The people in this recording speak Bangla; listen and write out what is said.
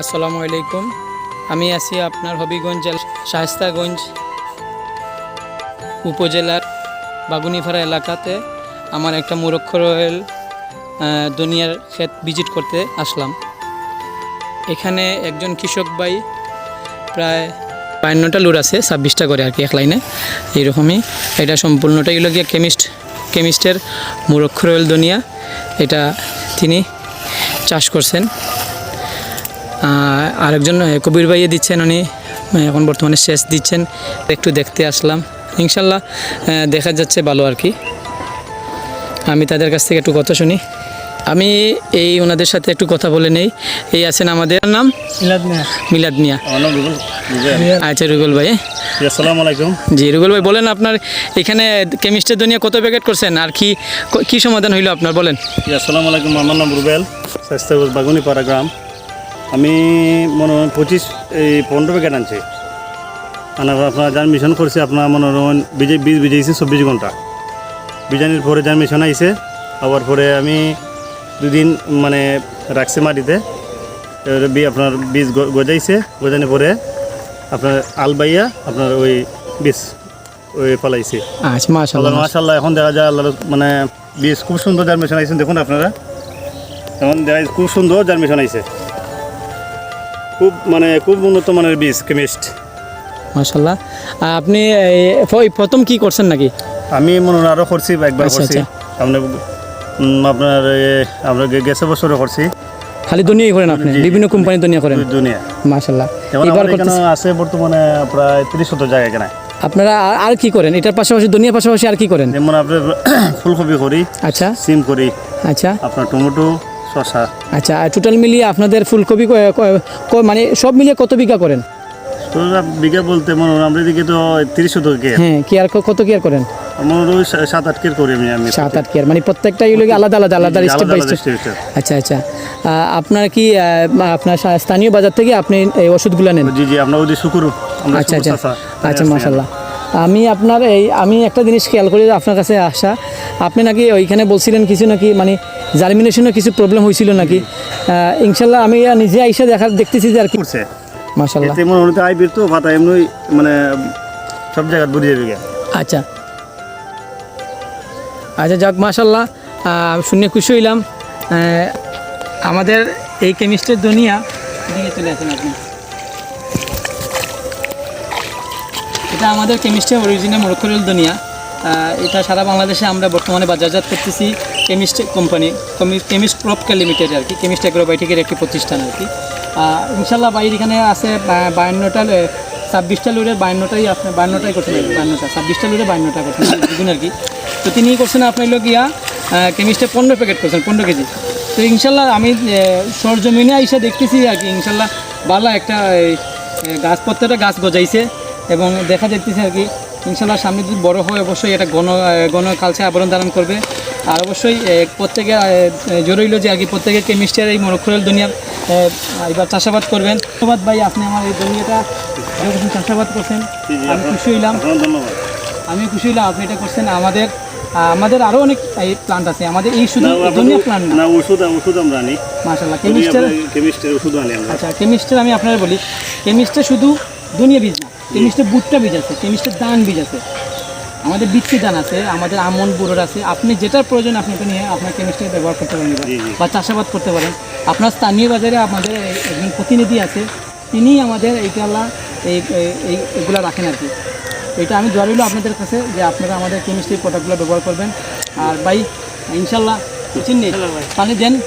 আসসালামু আলাইকুম। আমি আছি আপনার হবিগঞ্জ জেলা উপজেলার বাগুনিপাড়া এলাকাতে আমার একটা মুরক্ষ রয়েল দুনিয়ার ক্ষেত ভিজিট করতে আসলাম। এখানে একজন কৃষক ভাই প্রায় বায়ান্নটা লুর আছে, ছাব্বিশটা করে আর কি এক লাইনে। এইরকমই। এটা সম্পূর্ণটাই হলো গিয়ে কেমিস্ট, কেমিস্টের মুরক্ষ রয়েল দুনিয়া। এটা তিনি চাষ করছেন। আরেকজন কবির ভাইয়ে দিচ্ছেন উনি এখন বর্তমানে শেষ দিচ্ছেন। একটু দেখতে আসলাম। ইনশাল্লাহ দেখা যাচ্ছে ভালো আর কি। আমি তাদের কাছ থেকে একটু কথা শুনি। আমি এই ওনাদের সাথে একটু কথা বলে নেই। এই আছেন আমাদের নাম? মিলাদ মিয়া। আচ্ছা রুবেল ভাই। জি, আসসালামু আলাইকুম। জি রুবেল ভাই বলেন আপনার এখানে কেমিস্টের দুনিয়া কত প্যাকেট করছেন? আর কি কি সমাধান হইল আপনার বলেন। জি, আসসালামু আলাইকুম। আমার নাম রুবেল স্বাস্থ্য বাগুনিপাড়া গ্রাম। আমি মনে হয় পঁচিশ এই পনেরো প্যাকেট আনছি আনার আপনার যার মিশন করছে আপনার মনে হয় বিজে বীজ বিজেছি চব্বিশ ঘণ্টা। বিজানির পরে যার মিশন আইছে আবার পরে আমি দুদিন মানে রাখছি মাটিতে। বি আপনার বীজ গজাইছে গজানোর পরে আপনার আলবাইয়া আপনার ওই বীজ ওই পালাইছে আচ্ছা আল্লাহ এখন দেখা যায় আল্লাহর মানে বীজ খুব সুন্দর জার্মিশন আইছেন দেখুন আপনারা। এখন দেখা খুব সুন্দর জার্মিশন আইছে। খুব মানে খুব উন্নত মানের বীজ কেমিস্ট মাশাল্লাহ আপনি প্রথম কি করছেন নাকি? আমি মনে আরও করছি একবার আচ্ছা, করছি। আপনার উম, আপনার আমরা গেছে বছরও করছি। খালি দুনিয়াই করেন আপনি। বিভিন্ন কোম্পানি দুনিয়া করেন? দুনিয়া। মাশাল্লাহ এবার আছে বর্তমানে প্রায় তিরিশ শত জায়গা এখানে। আপনারা আর- আর কি করেন? এটার পাশাপাশি দুনিয়ার পাশাপাশি আর কি করেন? যেমন আপনার ফুলকপি করি আচ্ছা। সিম করি আচ্ছা। আপনার টমেটো শসা আচ্ছা টোটাল মিলিয়ে আপনাদের ফুলকপি মানে সব মিলিয়ে কত বিঘা করেন? বিঘা বলতে মনে হয় আমরা এদিকে তো তিরিশ হ্যাঁ কত কি আর করেন? হয় সাত আট করি আমি সাত মানে প্রত্যেকটা আলাদা আলাদা আলাদা step by step step step। আচ্ছা আচ্ছা। আপনার কি আপনার স্থানীয় বাজার থেকে আপনি এই ওষুধগুলো নেন? জি জি আমরা ওই শুকুর আচ্ছা আচ্ছা। আচ্ছা আছে মাশাল্লাহ আমি আপনার এই আমি একটা জিনিস খেয়াল করি আপনার কাছে আসা। আপনি নাকি ওইখানে বলছিলেন কিছু নাকি মানে জার্মিনেশনের কিছু প্রবলেম হয়েছিল নাকি? ইনশাল্লাহ আমি নিজে আইসা দেখার দেখতেছি যে আর কি। করছে। মাশাল্লাহ এতে মনে আইবির তো ভাতা এমনি মানে সব যাবে আচ্ছা। আচ্ছা যাক মাশাল্লাহ আহ, শুনে খুশি হইলাম। আমাদের এই কেমিস্টের দুনিয়া। চলে আসেন আপনি। এটা আমাদের কেমিস্ট্রি অরিজিনাল মোরক্কোরিয়াল দুনিয়া। এটা সারা বাংলাদেশে আমরা বর্তমানে বাজারজাত করতেছি কেমিস্ট কোম্পানি কেমিস্ট ক্রপকে লিমিটেড আর কি কেমিস্ট অ্যাগ্রোবায়োটিকের একটি প্রতিষ্ঠান আর কি। ইনশাল্লাহ বাইর এখানে আছে বায়ান্নটা ছাব্বিশটা লুরের বায়ান্নটাই আপনি বায়ান্নটাই করছেন বায়ান্নটা ছাব্বিশটা লুরে বায়ান্নটা করছেন দুগুণ আর কি। তো তিনি করছেন আপনার লোক ইয়া কেমিস্টে পনেরো প্যাকেট করছেন পনেরো কেজি। তো ইনশাল্লাহ আমি সরজমিনে আইসা দেখতেছি আর কি ইনশাল্লাহ ভালো একটা এই, এ, গাছ প্রত্যেকটা গাছ গজাইছে। এবং দেখা যাইতেছে আর কি ইনশাল্লাহ সামনে যদি বড় হয় অবশ্যই এটা গণ গণ কালচার আবরণ ধারণ করবে। আর অবশ্যই প্রত্যেকে আহ, জরুরি যে আর কি প্রত্যেকে কেমিস্ট্রির এই মরক্ষরেল দুনিয়ার এবার চাষাবাদ করবেন। ধন্যবাদ ভাই আপনি আমার এই দুনিয়াটা যখন চাষাবাদ করছেন। আমি খুশি হইলাম। আমি খুশি হইলাম আপনি এটা করছেন। আমাদের আমাদের আরও অনেক এই প্লান্ট আছে। আমাদের এই শুধু দুনিয়া প্লান্ট না। ওষুধ ওষুধ আমরা আনি। মাসাল্লাহ কেমিস্টার কেমিস্টের ওষুধ আনি আমরা। আচ্ছা কেমিস্টার আমি আপনার বলি। কেমিস্টে শুধু দুনিয়া বীজ না কেমিস্টে বুটটা বীজ আছে কেমিস্টের দান বীজ আছে। আমাদের বিচ্ছি দান আছে আমাদের আমন বুড়োর আছে। আপনি যেটার প্রয়োজন আপনি এটা নিয়ে আপনার কেমিস্ট্রি ব্যবহার করতে পারেন। বা চাষাবাদ করতে পারেন। আপনার স্থানীয় বাজারে আমাদের একজন প্রতিনিধি আছে তিনি আমাদের এইটা এই এই- এই এগুলো রাখেন আর কি। এটা আমি দোয়া রইল আপনাদের কাছে যে আপনারা আমাদের কেমিস্ট্রি প্রোডাক্টগুলো ব্যবহার করবেন। আর ভাই ইনশাল্লাহ চিনি পানি দেন।